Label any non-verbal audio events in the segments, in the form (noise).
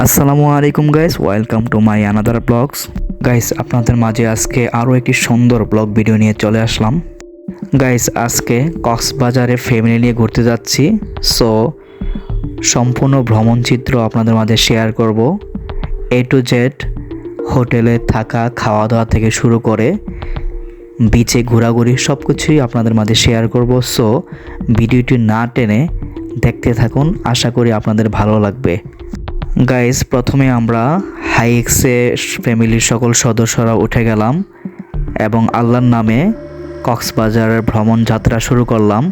আসসালামু আলাইকুম guys welcome to my another blogs guys আপনাদের মাঝে আজকে আরও একটি সুন্দর ব্লগ ভিডিও নিয়ে চলে আসলাম। গাইস আজকে কক্সবাজারে ফ্যামিলি নিয়ে ঘুরতে যাচ্ছি। সো সম্পূর্ণ ভ্রমণ চিত্র আপনাদের মাঝে শেয়ার করব। এ টু জেড হোটেলে থাকা খাওয়া দাওয়া থেকে শুরু করে বিচে ঘোরাঘুরি সব কিছুই আপনাদের মাঝে শেয়ার করব। সো ভিডিওটি না টেনে দেখতে থাকুন, আশা করি আপনাদের ভালো লাগবে। গাইজ প্রথমে আমরা হাইক্সে ফ্যামিলির সকল সদস্যরা উঠে গেলাম এবং আল্লাহর নামে কক্সবাজারের ভ্রমণ যাত্রা শুরু করলাম।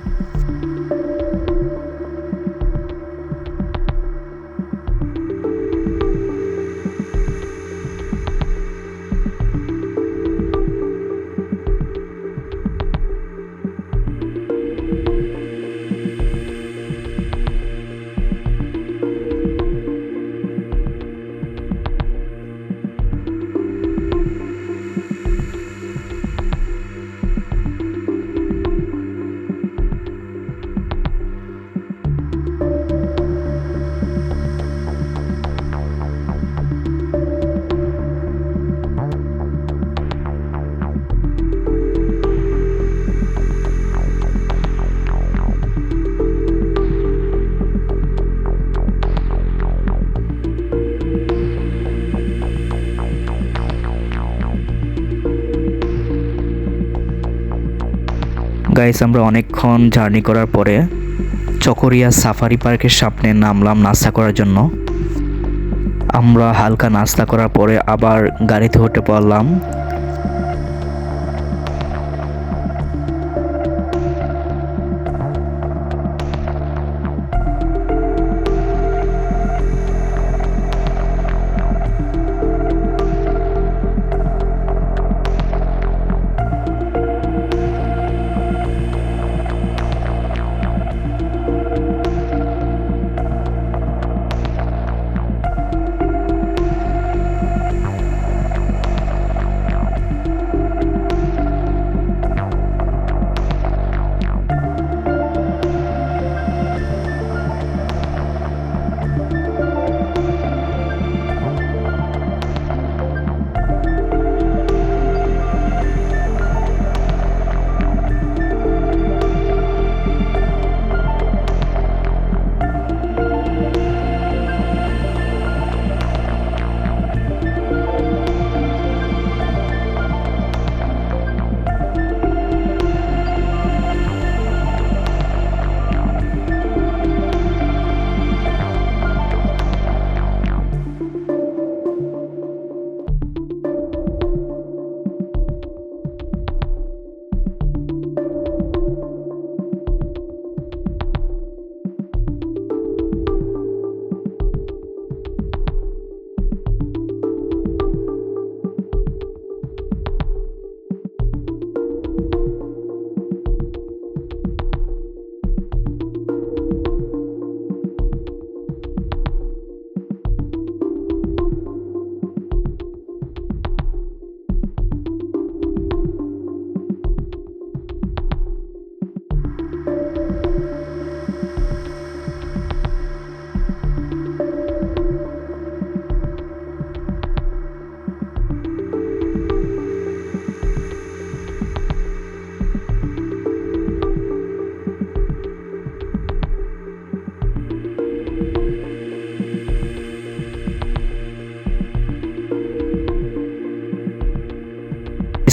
গাইস আমরা অনেকক্ষণ জার্নি করার পরে চকরিয়া সাফারি পার্কের সামনে নামলাম নাস্তা করার জন্য। আমরা হালকা নাস্তা করার পরে আবার গাড়িতে উঠে পড়লাম।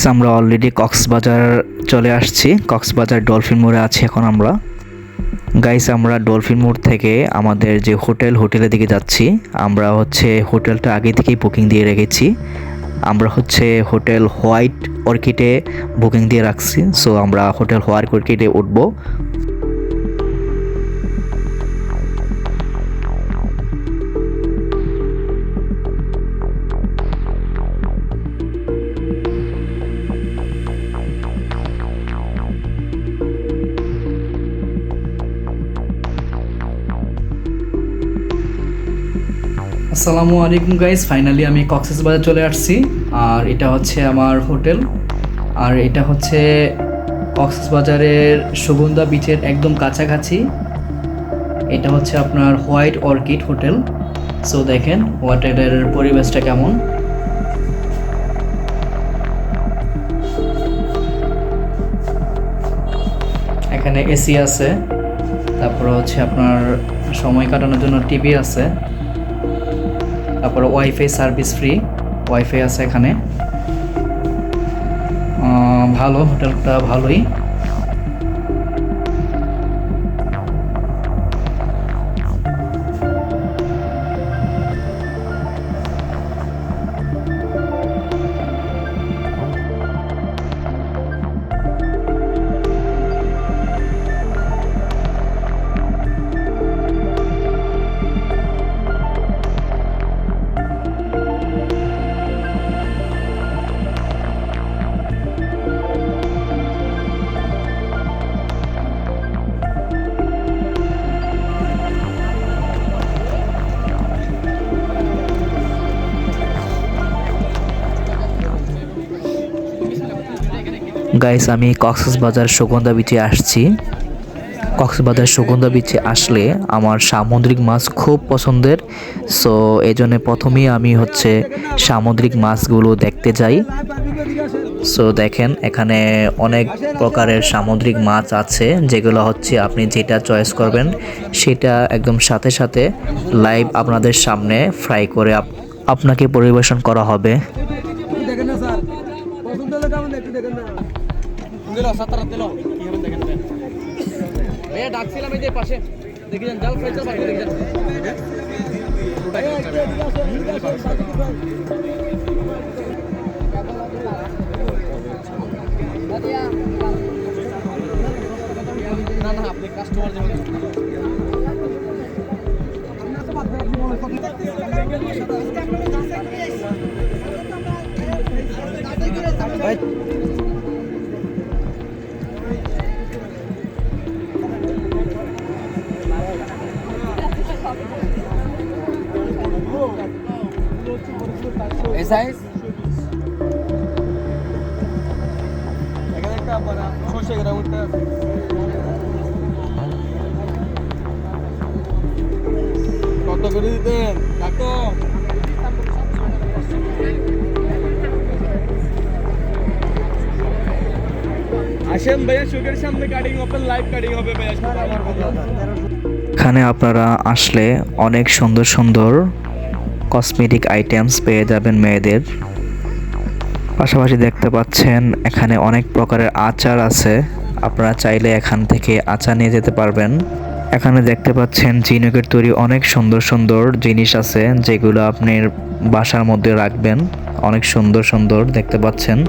আমরা অলরেডি কক্সবাজার চলে আসছি। কক্সবাজার ডলফিন মোড়ে আছি এখন আমরা। গাইস আমরা ডলফিন মোড় থেকে আমাদের যে হোটেল, হোটেলের দিকে যাচ্ছি। আমরা হচ্ছে হোটেলটা আগে থেকেই বুকিং দিয়ে রেখেছি। আমরা হচ্ছে হোটেল হোয়াইট অর্কিডে বুকিং দিয়ে রাখছি। সো আমরা হোটেল হোয়াইট অর্কিডে উঠবো। আসসালামু আলাইকুম গাইস ফাইনালি আমি কক্সেস বাজার চলে আসছি। আর এটা হচ্ছে আমার হোটেল। আর এটা হচ্ছে কক্সেস বাজারের সুগন্ধা বিচের একদম কাছাকাছি। এটা হচ্ছে আপনার হোয়াইট অর্কিড হোটেল। সো দেখেন হোটেলের পরিবেশটা কেমন। এখানে এসি আছে। তারপরে হচ্ছে আপনার সময় কাটানোর জন্য টিভি আছে। তারপরে ওয়াইফাই সার্ভিস ফ্রি ওয়াইফাই আছে এখানে। ভালো হোটেলটা ভালোই। গাইস আমি কক্সবাজার সুগন্ধা বিচে আসছি। কক্সবাজার সুগন্ধা বিচে আসলে আমার সামুদ্রিক মাছ খুব পছন্দের। সো এই জন্য প্রথমেই আমি হচ্ছে সামুদ্রিক মাছগুলো দেখতে যাই। সো দেখেন, এখানে অনেক প্রকারের সামুদ্রিক মাছ আছে, যেগুলো হচ্ছে আপনি যেটা চয়েস করবেন, সেটা একদম সাথে সাথে লাইভ আপনাদের সামনে ফ্রাই করে আপ- আপনাকে পরিবেশন করা হবে। দেখেন না, স্যার। পছন্দ হলে দেখেন না। দিল সাতারা দিল। কি হবে দেখেন ভাইয়া ডাকছিলাম এই যে পাশে। দেখি যান জাল ফেলছে পাশে দেখি যান না না, আপনি কাস্টমার যেমন এই সাইজ কত করে দিতেন কাকু আসেন ভাইয়া সুগের সামনে কাটিং ওপেন লাইভ কাটিং হবে ভাইয়া এখানে আপনারা আসলে অনেক সুন্দর সুন্দর কসমেটিক আইটেমস পেয়ে যাবেন মেয়েদের। পাশাপাশি দেখতে পাচ্ছেন, এখানে অনেক প্রকারের আচার আছে। আপনারা চাইলে এখান থেকে আচার নিয়ে যেতে পারবেন। এখানে দেখতে পাচ্ছেন চিনুকের তৈরি অনেক সুন্দর সুন্দর জিনিস আছে, যেগুলো আপনি বাসার মধ্যে রাখবেন। অনেক সুন্দর সুন্দর দেখতে পাচ্ছেন।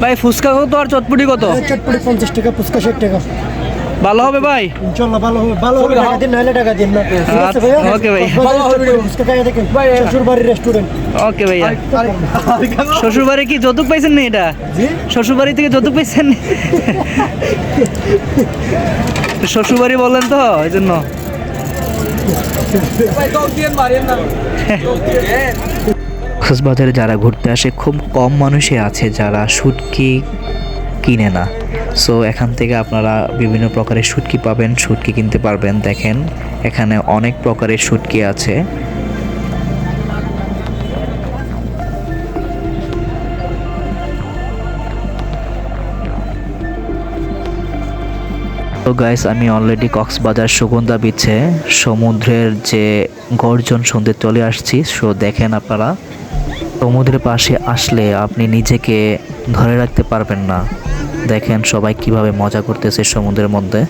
ভাই ফুচকা কত আর চটপটি কত? চটপটি পঞ্চাশ টাকা ফুচকা ষাট টাকা। ভালো হবে ভাই? ইনশাল্লাহ ভালো হবে ভালো হবে টাকা দিন নাহলে টাকা দিন না। ঠিক আছে ভাইয়া? ওকে ভাই। ভালো হবে ফুচকা খাইয়া দেখেন শ্বশুর বাড়ির রেস্টুরেন্ট ওকে ভাইয়া। শ্বশুর বাড়ি কি যৌতুক পাইছেন না এটা? জি? শ্বশুর বাড়ি থেকে যৌতুক পাইছেন শ্বশুর বাড়ি বললেন তো এই জন্য (laughs) কক্সবাজারে যারা ঘুরতে আসে, খুব কম মানুষই আছে যারা শুটকি কিনে না। সো এখান থেকে আপনারা বিভিন্ন প্রকারের শুটকি পাবেন, শুটকি কিনতে পারবেন। দেখেন, এখানে অনেক প্রকারের শুটকি আছে। তো গাইস আমি অলরেডি কক্সবাজার সুগন্ধা বিচে সমুদ্রের যে গর্জন শুনতে চলে আসছি। সো দেখেন আপনারা। সমুদ্রের পাশে আসলে আপনি নিজেকে ধরে রাখতে পারবেন না। দেখেন সবাই কীভাবে মজা করতেছে সমুদ্রের মধ্যে।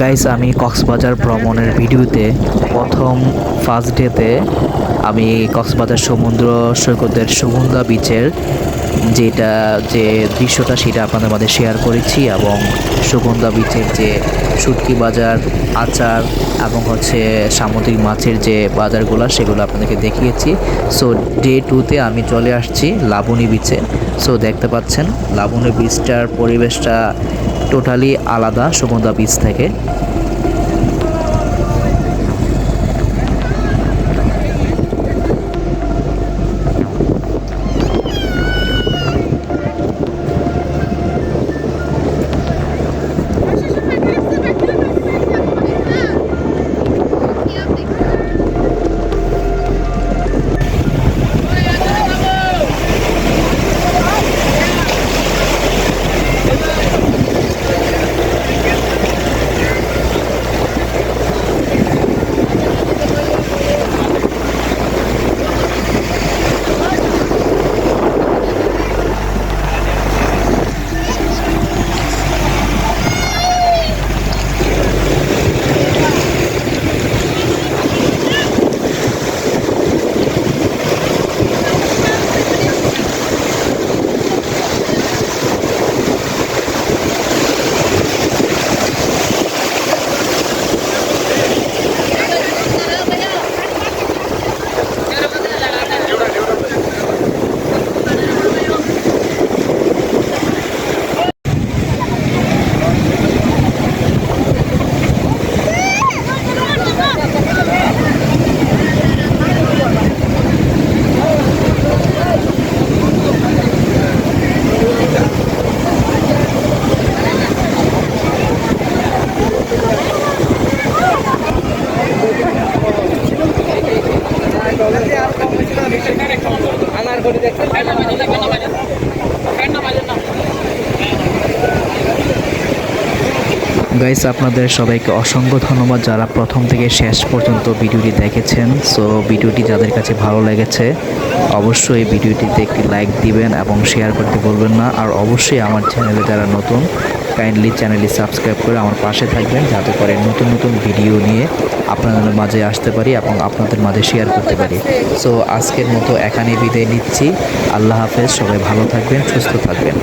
গাইস আমি কক্সবাজার ভ্রমণের ভিডিওতে প্রথম ফার্স্ট ডেতে আমি কক্সবাজার সমুদ্র সৈকতের সুগন্ধা বিচের যেটা, যে দৃশ্যটা সেটা আপনাদের মাঝে শেয়ার করেছি এবং সুগন্ধা বিচের যে শুটকি বাজার আচার এবং হচ্ছে সামুদ্রিক মাছের যে বাজারগুলো সেগুলো আপনাদেরকে দেখিয়েছি। সো ডে টুতে আমি চলে আসছি লাবণী বিচে সো দেখতে পাচ্ছেন, লাবণী বিচটার পরিবেশটা টোটালি আলাদা সুগন্ধা বীজ থেকে। গাইস, আপনাদের সবাইকে অসংখ্য ধন্যবাদ যারা প্রথম থেকে শেষ পর্যন্ত ভিডিওটি দেখেছেন। সো ভিডিওটি যাদের কাছে ভালো লেগেছে, অবশ্যই ভিডিওটিতে একটি লাইক দিবেন এবং শেয়ার করতে বলবেন না। আর অবশ্যই আমার চ্যানেলে যারা নতুন কাইন্ডলি চ্যানেলটি সাবস্ক্রাইব করে আমার পাশে থাকবেন যাতে করে নতুন নতুন ভিডিও নিয়ে আপনাদের মাঝে আসতে পারি এবং আপনাদের মাঝে শেয়ার করতে পারি। সো আজকের মতো এখানে বিদায় নিচ্ছি। আল্লাহ হাফেজ, সবাই ভালো থাকবেন, সুস্থ থাকবেন।